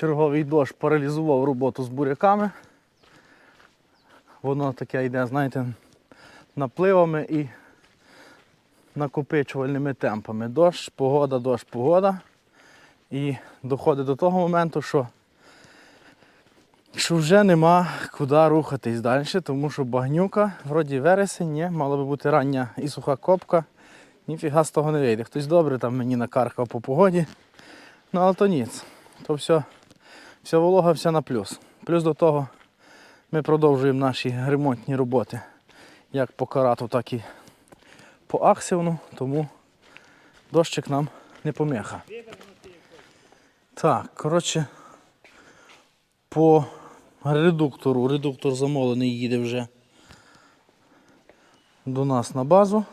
Черговий дощ паралізував роботу з буряками. Воно таке йде, знаєте, напливами і накопичувальними темпами. Дощ, погода, дощ, погода. І доходить до того моменту, що, що вже нема куди рухатись далі, тому що багнюка, вроді вересень, ні, мала би бути рання і суха копка. Ніфіга з того не вийде. Хтось добре там мені накаркав по погоді. Ну але то ніц. То все, вся волога, вся на плюс. Плюс до того ми продовжуємо наші ремонтні роботи як по карату, так і по аксіону, тому дощик нам не поміха. Так, коротше, по редуктору. Редуктор замовлений їде вже до нас на базу.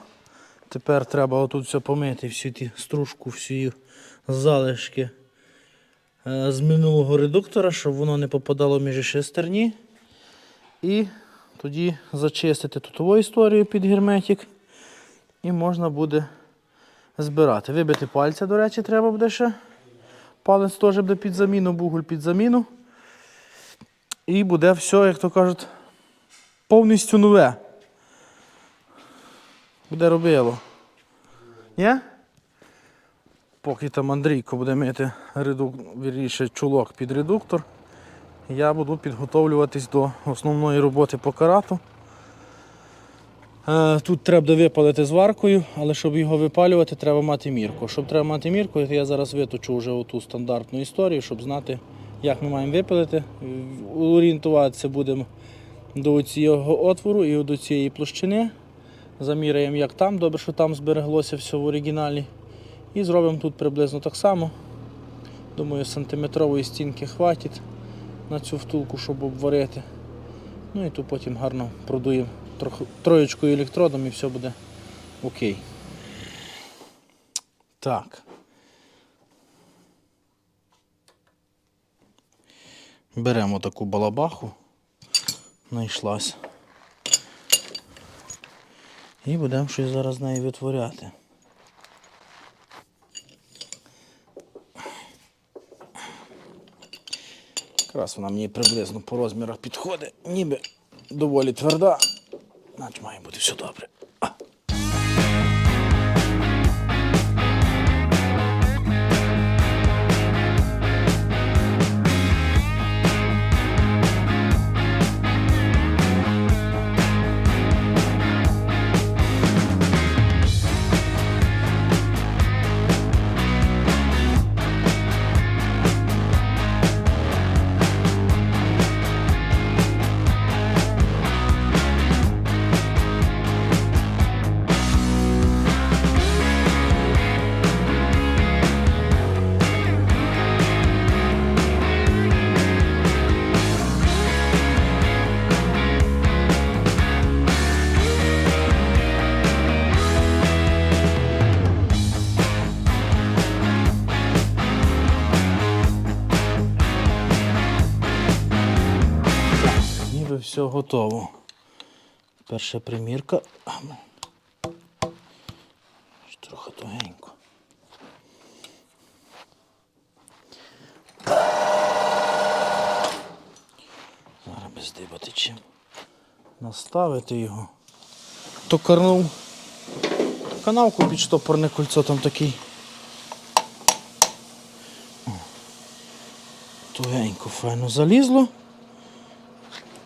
Тепер треба отут все помити, всю ті стружку, всі залишки з минулого редуктора, щоб воно не попадало між шестерні. І тоді зачистити тутову історію під герметик. І можна буде збирати. Вибити пальця, до речі, треба буде ще. Палець теж буде під заміну, бугуль під заміну. І буде все, як то кажуть, повністю нове. Буде робило. Ні? Поки там Андрійко буде мити редук... вірніше, чулок під редуктор, я буду підготовлюватись до основної роботи по карату. Е, Тут треба випалити зваркою, але щоб його випалювати, треба мати мірку. Щоб треба мати мірку, я зараз виточу вже оту стандартну історію, щоб знати, як ми маємо випалити. Орієнтуватися будемо до цього отвору і до цієї площини. Заміряємо, як там, добре, що там збереглося все в оригіналі. І зробимо тут приблизно так само. Думаю, сантиметрової стінки хватить на цю втулку, щоб обварити. Ну і тут потім гарно продуємо троєчкою електродом і все буде окей. Так. Беремо таку балабаху. Знайшлась. І будемо щось зараз з нею витворяти. Якраз вона мені приблизно по розмірах підходить, ніби доволі тверда. Значить має бути все добре. Все готово. Перша примірка. Трохи тугенько. Зараз без дибати чим. Наставити його. То карнув. Канавку під штопорне кольцо там такий. Тугенько файно залізло.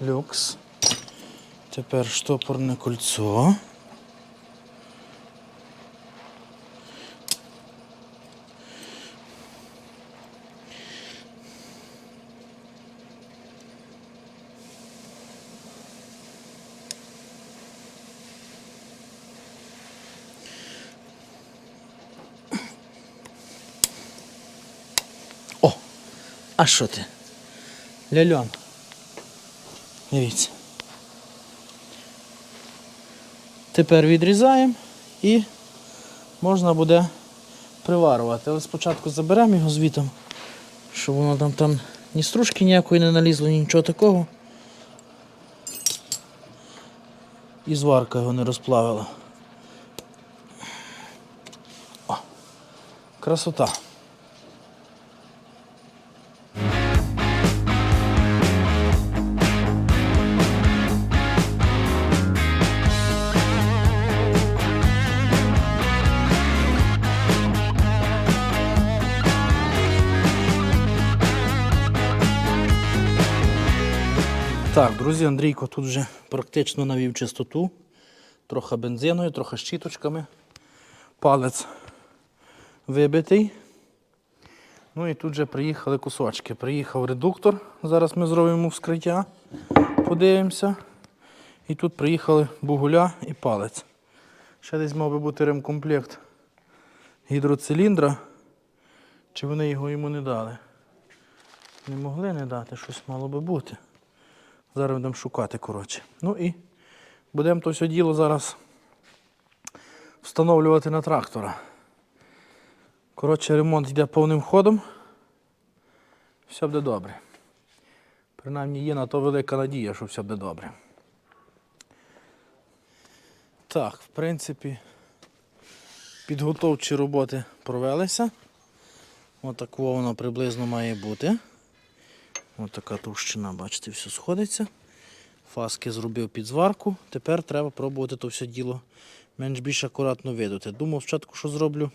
Люкс. Тепер штопорне кольцо. О! А що ти? Ляльон. Дивіться. Тепер відрізаємо і можна буде приварувати. Але спочатку заберемо його звітом, щоб воно там, там ні стружки ніякої не налізло, ні нічого такого. І зварка його не розплавила. О, красота. Друзі, Андрійко тут вже практично навів чистоту. Трохи бензиною, трохи щіточками. Палець вибитий. Ну і тут вже приїхали кусочки. Приїхав редуктор. Зараз ми зробимо вскриття. Подивимося. І тут приїхали бугуля і палець. Ще десь мав би бути ремкомплект гідроциліндра. Чи вони його йому не дали? Не могли не дати, щось мало би бути. Зараз будемо шукати, коротше. Ну і будемо то все діло зараз встановлювати на трактора. Коротше, ремонт йде повним ходом. Все буде добре. Принаймні є на то велика надія, що все буде добре. Так, в принципі, підготовчі роботи провелися. Отако воно приблизно має бути. Ось така товщина, бачите, все сходиться. Фаски зробив під зварку. Тепер треба пробувати то все діло менш більш акуратно видати. Думав спочатку, що зроблю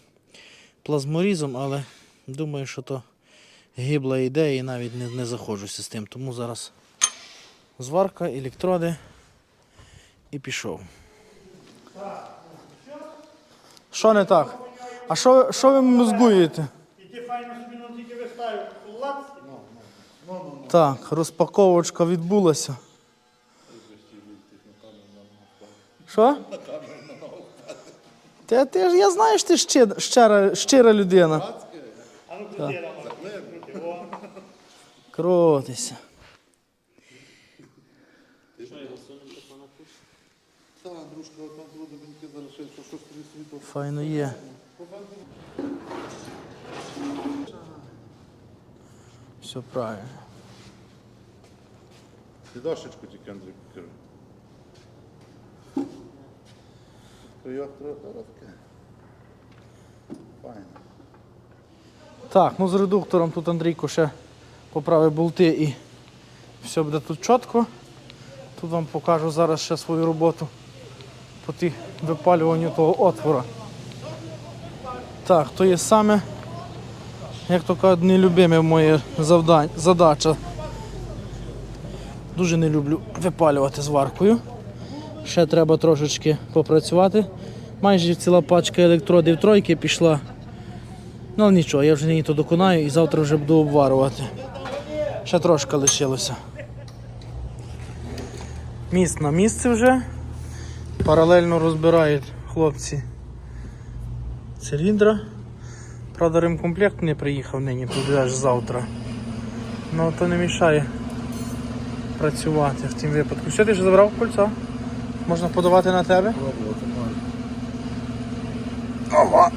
плазморізом, але думаю, що то гибла ідея і навіть не, не заходжуся з тим. Тому зараз зварка, електроди і пішов. Що не так? А що, ви мозгуєте? І ти файно собі ну, тільки виставив лац. Так, розпаковочка відбулася. Що? Та ти ж я знаю, що ти щира, щира, щира людина. О, Крутися. Так, дружка, от там буде мені зараз ще що щось тобі світло. Файно є. Все правильно. Ти дошечку тільки, Андрій, покажи. То його таке. Файно. Так, ну з редуктором тут Андрійко ще поправив болти і все буде тут чітко. Тут вам покажу зараз ще свою роботу по ті випалюванню того отвора. Так, то є саме, як то кажуть, нелюбиме моє завдання, задача. Дуже не люблю випалювати зваркою. Ще треба трошечки попрацювати. Майже ціла пачка електродів тройки пішла. Ну але нічого, я вже нині то доконаю і завтра вже буду обварювати. Ще трошки лишилося. Міст на місце вже. Паралельно розбирають хлопці циліндра. Правда, ремкомплект не приїхав нині, буде аж завтра. Ну то не мішає працювати в тім випадку. Все, ти ж забрав кольцо? Можна подавати на тебе? Ова!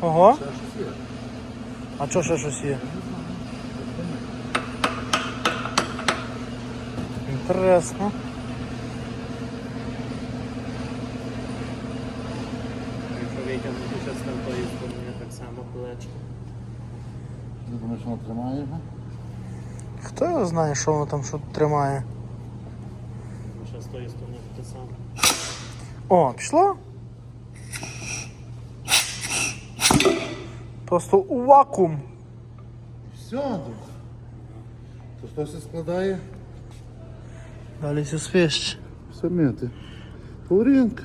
Ого. А що ще щось є? Інтересно. Якщо витягнути ще з тамтої сторони, так само плечко. Ти думаєш, воно тримає його? Хто його знає, що воно там що тримає? Ще з тої сторони те саме. О, пішло? Просто у вакуум. Все, друг. То хтось і складає? Далі все свище. Все мити. Турінка.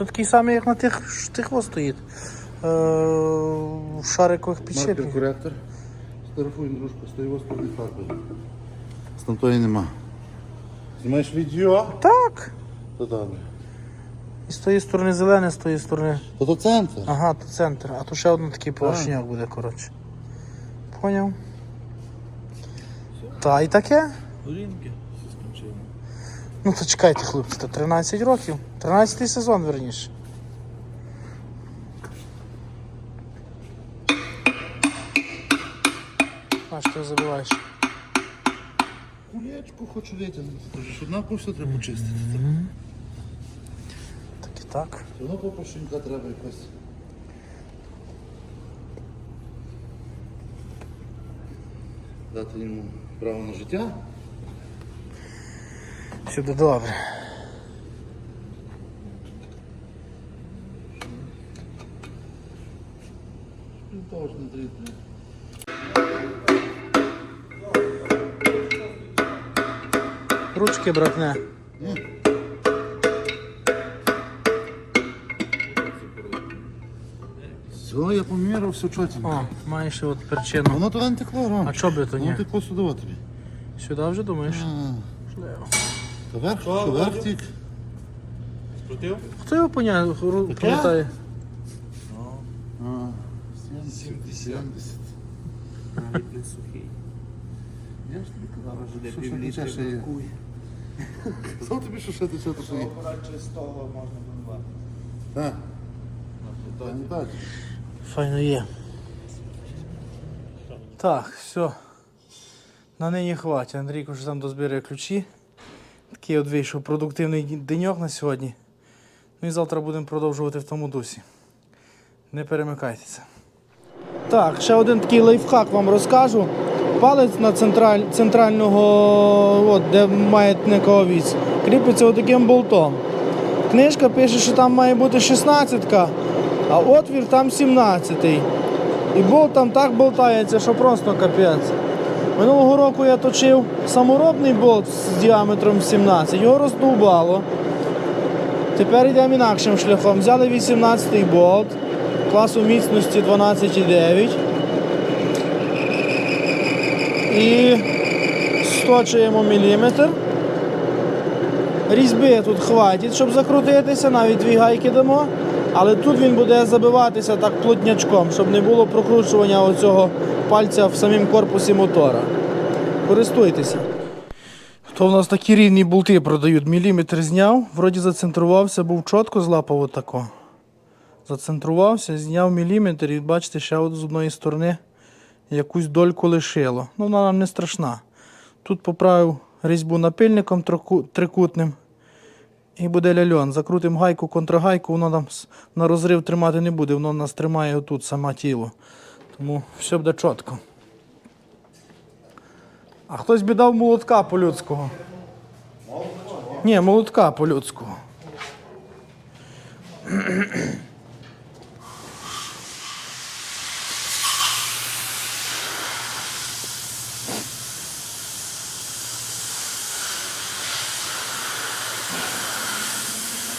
Тут такий самий, як на тих, тих ось стоїть. Е, в шарикових Маркер підшипниках. коректор. Стерфуємо дружку, стою ось тобі фарбою. З тамтої нема. Знімаєш відео? Так. То добре. І з тої сторони зелене, з тої сторони. То то центр. Ага, то центр, а то ще один такий порожняк буде, коротше. Поняв? Та і таке. Ну то чекайте, хлопці, то 13 років. 13 сезон, верніше. А що ти забуваєш? Кулечку хочу витягнути. Тож однаково все треба почистити. Так і так. Все одно попрошенька треба якось. Дати йому право на життя. Сюди добре. Три, три. Ручки братне. Все, я поміряв, все чотенько. О, маєш от причину. Воно туди не текло, Ром. А чо би то ні? Воно текло сюди тобі. Сюди вже думаєш? Та верх, що верх тік. Хто його поня... пам'ятає? А, 70. 70. Навіть. Я ж тобі казав, що ще півлітри бракує. Казав тобі, що ще тече, то що є. Можна будувати. Так. Файно є. Так, все. На нині хватить. Андрійко вже там дозбирає ключі. Такий от вийшов продуктивний деньок на сьогодні. Ну і завтра будемо продовжувати в тому дусі. Не перемикайтеся. Так, ще один такий лайфхак вам розкажу. Палець на централь, центрального, от, де маятникова овіць, кріпиться отаким болтом. Книжка пише, що там має бути 16, а отвір там 17. І болт там так болтається, що просто капець. Минулого року я точив саморобний болт з діаметром 17, його роздовбало. Тепер йдемо інакшим шляхом. Взяли 18-й болт класу міцності 12,9 і сточуємо міліметр. Різьби тут хватить, щоб закрутитися, навіть дві гайки дамо. Але тут він буде забиватися так плотнячком, щоб не було прокручування оцього пальця в самім корпусі мотора. Користуйтеся. То в нас такі рівні болти продають. Міліметр зняв, вроді зацентрувався, був чітко злапав отако. Зацентрувався, зняв міліметр і бачите, ще от з одної сторони якусь дольку лишило. Ну, вона нам не страшна. Тут поправив різьбу напильником трикутним. І буде ляльон. Закрутимо гайку, контрагайку, воно нам на розрив тримати не буде, воно нас тримає отут саме тіло. Тому все буде чітко. А хтось би дав молотка по-людського. Ні, молотка по-людського.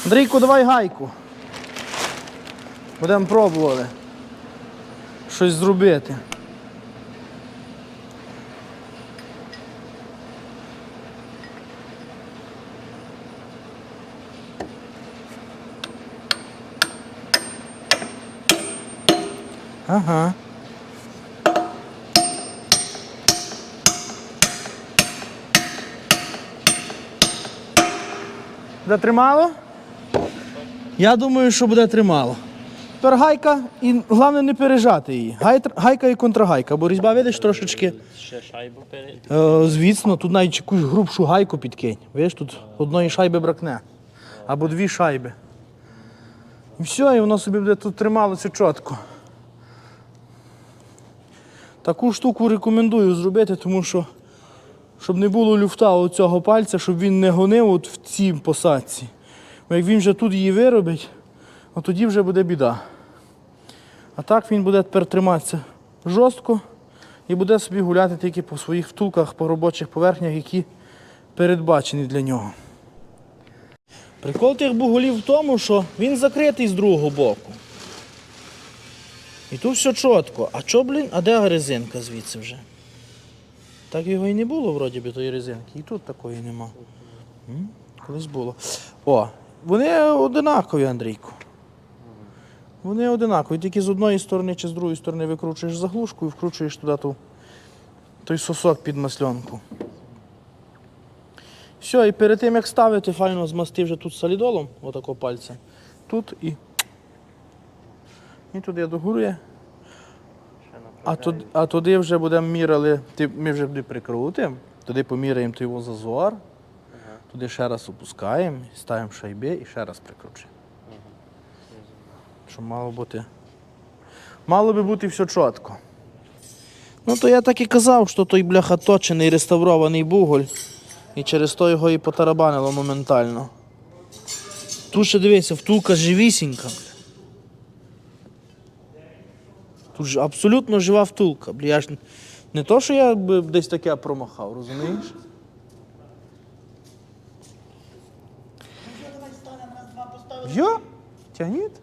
Андрійку, давай гайку. Будемо пробувати щось зробити. Ага. Буде тримало? Я думаю, що буде тримало. Тепер гайка, і головне не пережати її. Гай, гайка і контрагайка, бо різьба, видиш, трошечки. Ще шайбу перед. Е, звісно, тут навіть якусь грубшу гайку підкинь. Видиш, тут одної шайби бракне. Або дві шайби. І все, і воно собі буде тут трималося чітко. Таку штуку рекомендую зробити, тому що щоб не було люфта оцього пальця, щоб він не гонив от в цій посадці. Бо як він вже тут її виробить, от тоді вже буде біда. А так він буде тепер триматися жорстко і буде собі гуляти тільки по своїх втулках, по робочих поверхнях, які передбачені для нього. Прикол тих буголів в тому, що він закритий з другого боку. І тут все чітко. А чо, блін, а де резинка звідси вже? Так його і не було, вроді би, тої резинки. І тут такої нема. Колись було. О, вони одинакові, Андрійку. Вони одинакові, тільки з одної сторони чи з другої сторони викручуєш заглушку і вкручуєш туди ту, той сосок під масленку. Все, і перед тим як ставити, файно змасти вже тут солідолом, отако пальцем. Тут і. І туди догорує. А, туди, а туди вже будемо міряли, ми вже туди прикрутимо, туди поміряємо той зазор, туди ще раз опускаємо, ставимо шайби і ще раз прикручуємо. Щоб мало бути. Мало би бути все чітко. Ну то я так і казав, що той бляха точений реставрований буголь. І через то його і потарабанило моментально. Тут ще дивися, втулка живісінька. тут ж абсолютно жива втулка. Бля, я ж не то, що я десь таке промахав, розумієш? Йо, тягніть.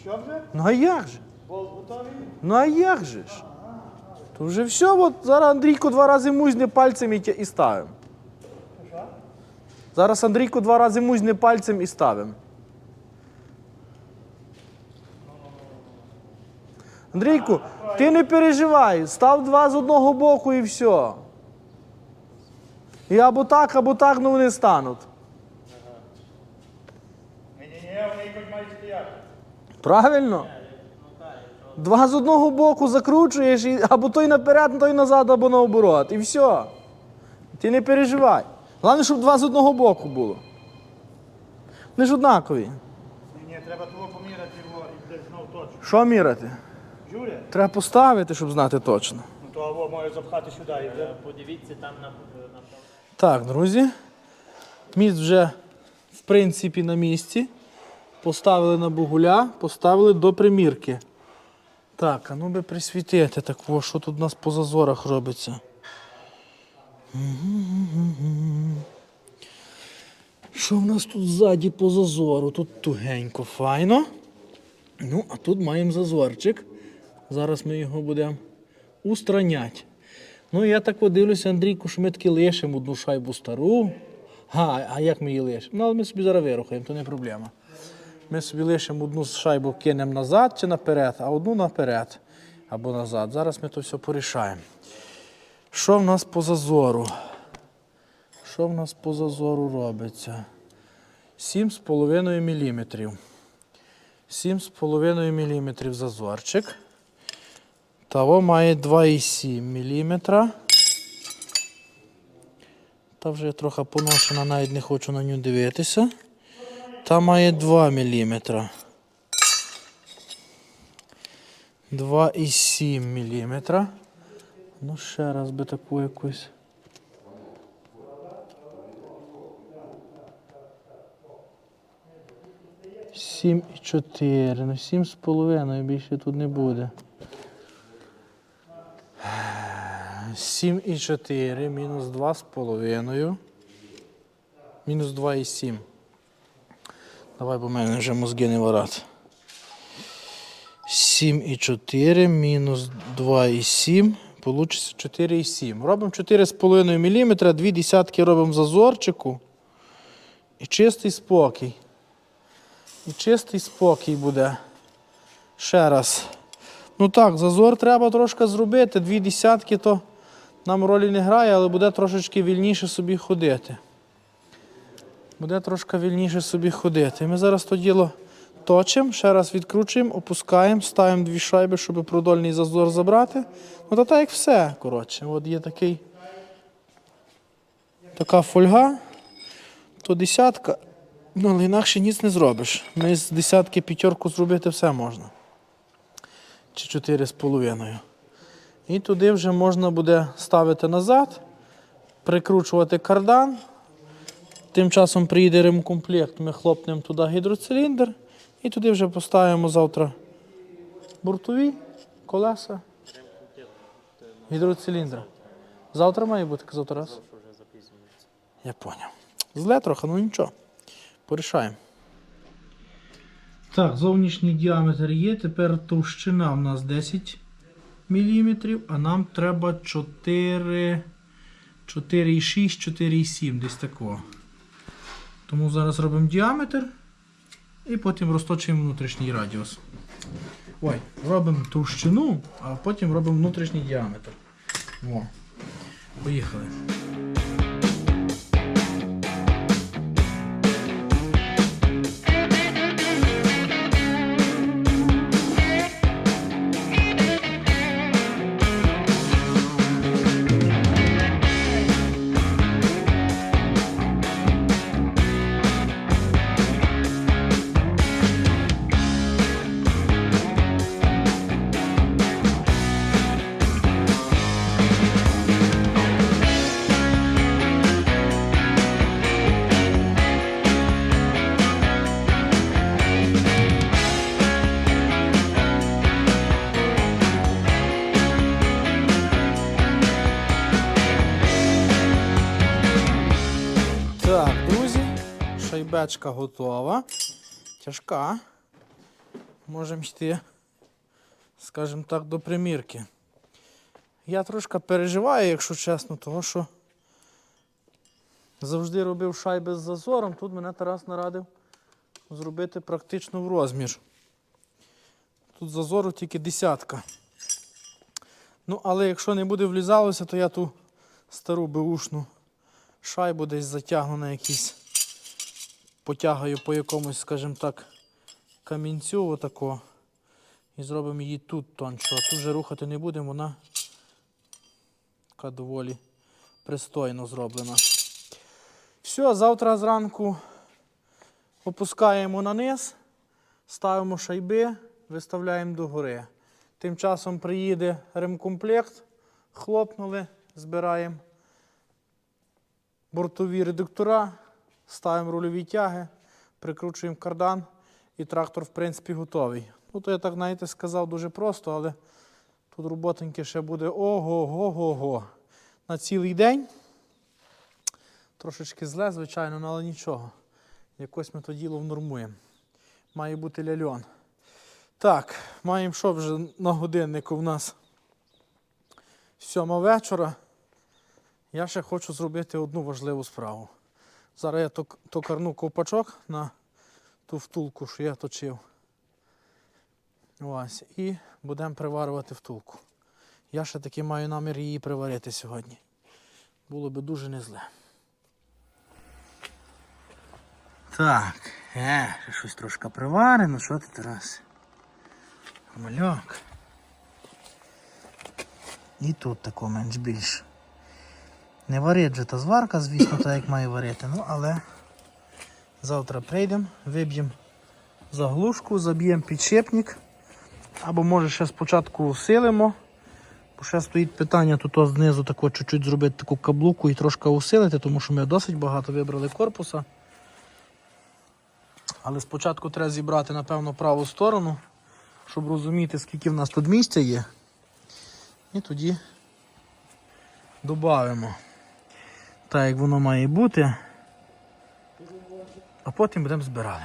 Що вже? Ну а як же? Готовий? Ну а як же ж? То вже все, от зараз Андрійко два рази музне пальцем і, тя- і ставимо. Зараз Андрійко два рази музне пальцем і ставимо. Андрійку, ти не переживай, став два з одного боку і все. І або так, або так, ну вони стануть. Ні-ні-ні, вони якось мають стояти. Правильно? Два з одного боку закручуєш, і або той наперед, той назад, або наоборот. І все. Ти не переживай. Головне, щоб два з одного боку було. Вони ж однакові. Ні-ні, треба того поміряти його і буде знов точно. Що міряти? Жуля? Треба поставити, щоб знати точно. Ну то або маю запхати сюди і вже. Подивіться там на, на Так, друзі. Міст вже, в принципі, на місці. Поставили на бугуля, поставили до примірки. Так, а ну би присвітити так, о, що тут у нас по зазорах робиться. Що в нас тут ззаді по зазору? Тут тугенько, файно. Ну, а тут маємо зазорчик. Зараз ми його будемо устраняти. Ну, я так подивлюся, Андрійку, що ми таки лишимо одну шайбу стару. А, а як ми її лишимо? Ну, але ми собі зараз вирухаємо, то не проблема. Ми собі лишимо одну шайбу кинемо назад чи наперед, а одну наперед або назад. Зараз ми то все порішаємо. Що в нас по зазору? Що в нас по зазору робиться? 7,5 мм. 7,5 мм зазорчик. Того має 2,7 мм. Та вже трохи поношена, навіть не хочу на нього дивитися. Та має 2 мм. 2,7 мм. Ну, ще раз би таку якусь. Сім і чотири. Ну, сім з половиною більше тут не буде. 7,4 мінус 2,5. Мінус 2,7. Давай, бо в мене вже мозги не варать. 7,4 мінус 2,7. Получиться 4,7. Робимо 4,5 мм, дві десятки робимо зазорчику. І чистий спокій. І чистий спокій буде. Ще раз. Ну так, зазор треба трошки зробити. Дві десятки то нам ролі не грає, але буде трошечки вільніше собі ходити. Буде трошки вільніше собі ходити. Ми зараз то діло точимо, ще раз відкручуємо, опускаємо, ставимо дві шайби, щоб продольний зазор забрати. Ну, то так як все. Коротше, от є такий, така фольга, то десятка, ну але інакше ніц не зробиш. Ми з десятки п'ятерку зробити все можна чи 4 з половиною. І туди вже можна буде ставити назад, прикручувати кардан. Тим часом приїде ремкомплект, ми хлопнемо туди гідроциліндр і туди вже поставимо завтра бортові колеса. Гідроциліндр. Завтра має бути завтра раз. Я поняв. Зле трохи, ну нічого. Порішаємо. Так, зовнішній діаметр є. Тепер товщина в нас 10 мм, а нам треба 4, 4,6, 4,7 десь такого. Тому зараз робимо діаметр і потім розточуємо внутрішній радіус. Ой, робимо товщину, а потім робимо внутрішній діаметр. О, поїхали. Шайбечка готова. Тяжка. Можемо йти, скажімо так, до примірки. Я трошки переживаю, якщо чесно, того що завжди робив шайби з зазором. Тут мене Тарас нарадив зробити практично в розмір. Тут зазору тільки десятка. Ну, але якщо не буде влізалося, то я ту стару беушну шайбу десь затягну на якийсь, потягаю по якомусь, скажімо так, камінцю отако. І зробимо її тут тоншу. А тут вже рухати не будемо, вона така доволі пристойно зроблена. Все, завтра зранку опускаємо на низ, ставимо шайби, виставляємо догори. Тим часом приїде ремкомплект, хлопнули, збираємо бортові редуктора, ставимо рульові тяги, прикручуємо кардан і трактор, в принципі, готовий. Ну, то я так, знаєте, сказав дуже просто, але тут роботеньки ще буде ого-го-го-го. На цілий день. Трошечки зле, звичайно, ну, але нічого. Якось ми то діло внормуємо. Має бути ляльон. Так, маємо що вже на годиннику в нас сьома вечора. Я ще хочу зробити одну важливу справу. Зараз я токарну ковпачок на ту втулку, що я точив. Ось, і будемо приварювати втулку. Я ще таки маю намір її приварити сьогодні. Було би дуже не зле. Так, е, щось трошки приварено, що ти Тарас? Мальок. І тут тако менш більш. Не варить же та зварка, звісно, так як має варити. Ну, але завтра прийдемо, виб'ємо заглушку, заб'ємо підшипник. Або може ще спочатку усилимо. Бо ще стоїть питання тут знизу тако чуть-чуть зробити таку каблуку і трошки усилити, тому що ми досить багато вибрали корпуса. Але спочатку треба зібрати, напевно, праву сторону, щоб розуміти, скільки в нас тут місця є. І тоді додаємо так, як воно має бути. А потім будемо збирати.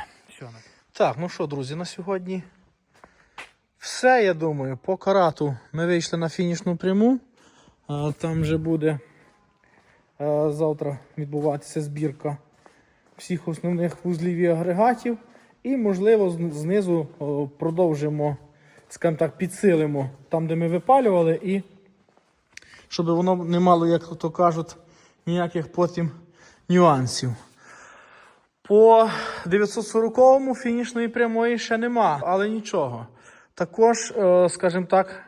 Так, ну що, друзі, на сьогодні все, я думаю. По карату ми вийшли на фінішну пряму. Там вже буде завтра відбуватися збірка всіх основних вузлів і агрегатів. І, можливо, знизу продовжимо, скажімо так, підсилимо там, де ми випалювали, і щоб воно не мало, як то кажуть, ніяких потім нюансів. По 940-му фінішної прямої ще нема, але нічого. Також, е, скажімо так,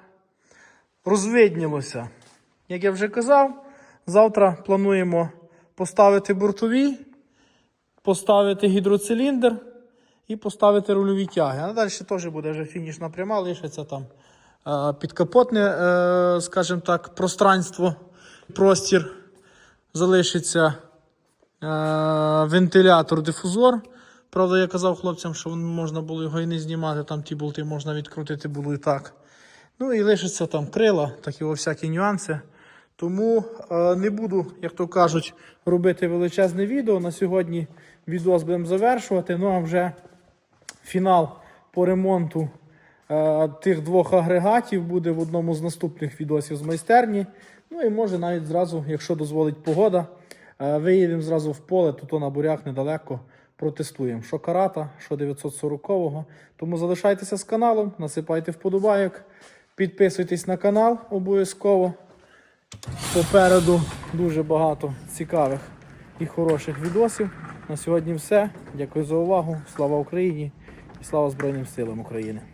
розвиднілося. Як я вже казав, завтра плануємо поставити бортові, поставити гідроциліндр і поставити рульові тяги. А далі теж буде вже фінішна пряма, лишиться там е, підкапотне, е, скажімо так, пространство, простір. Залишиться е, вентилятор-дифузор. Правда, я казав хлопцям, що можна було його і не знімати, там ті болти можна відкрутити було і так. Ну і лишиться там крила, такі всякі нюанси. Тому е, не буду, як то кажуть, робити величезне відео. На сьогодні відео будемо завершувати. Ну а вже фінал по ремонту тих двох агрегатів буде в одному з наступних відосів з майстерні. Ну і може навіть зразу, якщо дозволить погода, е, виїдемо зразу в поле, тут на бурях недалеко протестуємо. Що карата, що 940-го. Тому залишайтеся з каналом, насипайте вподобайок, підписуйтесь на канал обов'язково. Попереду дуже багато цікавих і хороших відосів. На сьогодні все. Дякую за увагу. Слава Україні і слава Збройним силам України.